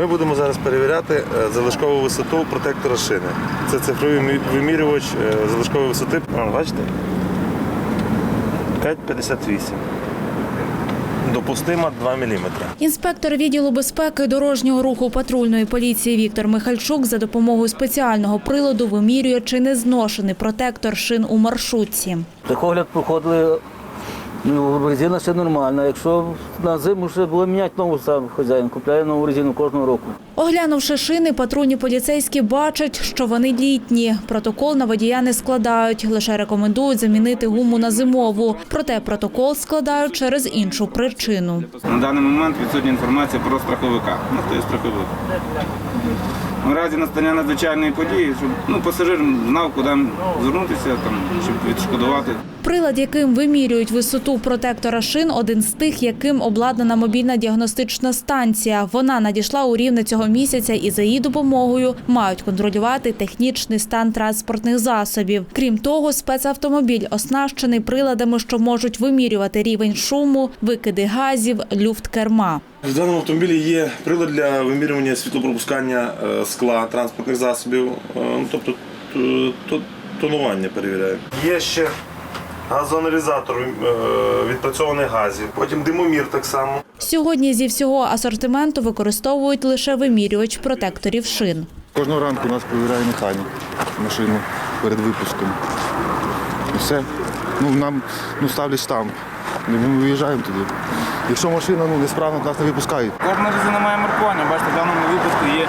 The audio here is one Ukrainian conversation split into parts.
Ми будемо зараз перевіряти е, залишкову висоту протектора шини. Це цифровий вимірювач е, залишкової висоти. О, бачите? 5,58. Допустимо 2 мм. Інспектор відділу безпеки дорожнього руху патрульної поліції Віктор Михальчук за допомогою спеціального приладу вимірює чи не зношений протектор шин у маршрутці. Техогляд проходили, ну, резина ще нормальна. Якщо на зиму ще було міняти нову сам хазяїн, купляє нову резину кожного року. Оглянувши шини, патрульні поліцейські бачать, що вони літні. Протокол на водія не складають, лише рекомендують замінити гуму на зимову. Проте протокол складають через іншу причину. На даний момент відсутня інформація про страховика. Ну, хто є страховик. У разі настання надзвичайної події, щоб ну, пасажир знав, куди звернутися, там, щоб відшкодувати. Прилад, яким вимірюють висоту протектора шин, один з тих, яким обладнана мобільна діагностична станція. Вона надійшла у рівне цього місяця і за її допомогою мають контролювати технічний стан транспортних засобів. Крім того, спецавтомобіль оснащений приладами, що можуть вимірювати рівень шуму, викиди газів, люфт керма. В даному автомобілі є прилад для вимірювання світлопропускання е, скла транспортних засобів, е, ну, тобто т- тонування перевіряє. Є ще газоаналізатор е, відпрацьованих газів, потім димомір так само. Сьогодні зі всього асортименту використовують лише вимірювач протекторів шин. Кожного ранку нас перевіряє механік машину перед випуском. І все. Ну, нам ну, ставлять штамп. Ми виїжджаємо тоді. Якщо машина ну, несправна, нас не випускають. Кожна резина має маркування. Бачите, в даному випадку є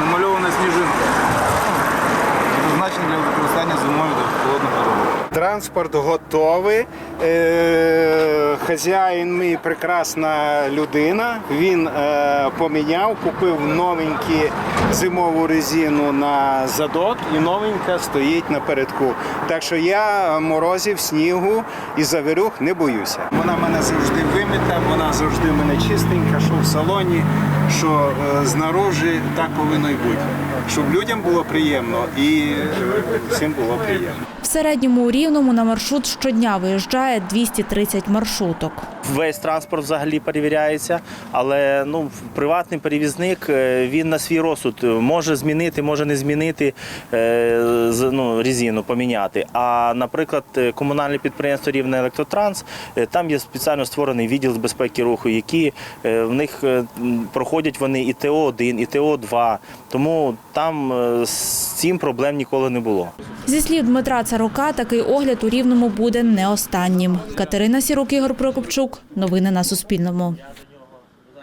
намальована сніжинка. Призначена для використання зимою до холодного. Транспорт готовий. Е, Хазяїн мій прекрасна людина. Він е, поміняв, купив новеньку зимову резину на задок і новенька стоїть напередку. Так що я морозів, снігу і завірюх не боюся. Вона мене завжди вимита, вона завжди мене чистенька, що в салоні, що е, знаружи, так повинно й бути. Щоб людям було приємно і е, всім було приємно. В середньому у Рівному на маршрут щодня виїжджає 230 маршруток. Весь транспорт взагалі перевіряється, але ну приватний перевізник е, він на свій розсуд може змінити, може не змінити ну, резину, поміняти. А наприклад, комунальне підприємство Рівне Електротранс там є спеціально створений відділ з безпеки руху, які в них м, проходять вони і ТО 1 і ТО 2 Тому там е, з цим проблем ніколи не було. Зі слів Дмитра Царука, такий огляд у Рівному буде не останнім. Катерина Сірук, Ігор Прокопчук. Новини на Суспільному.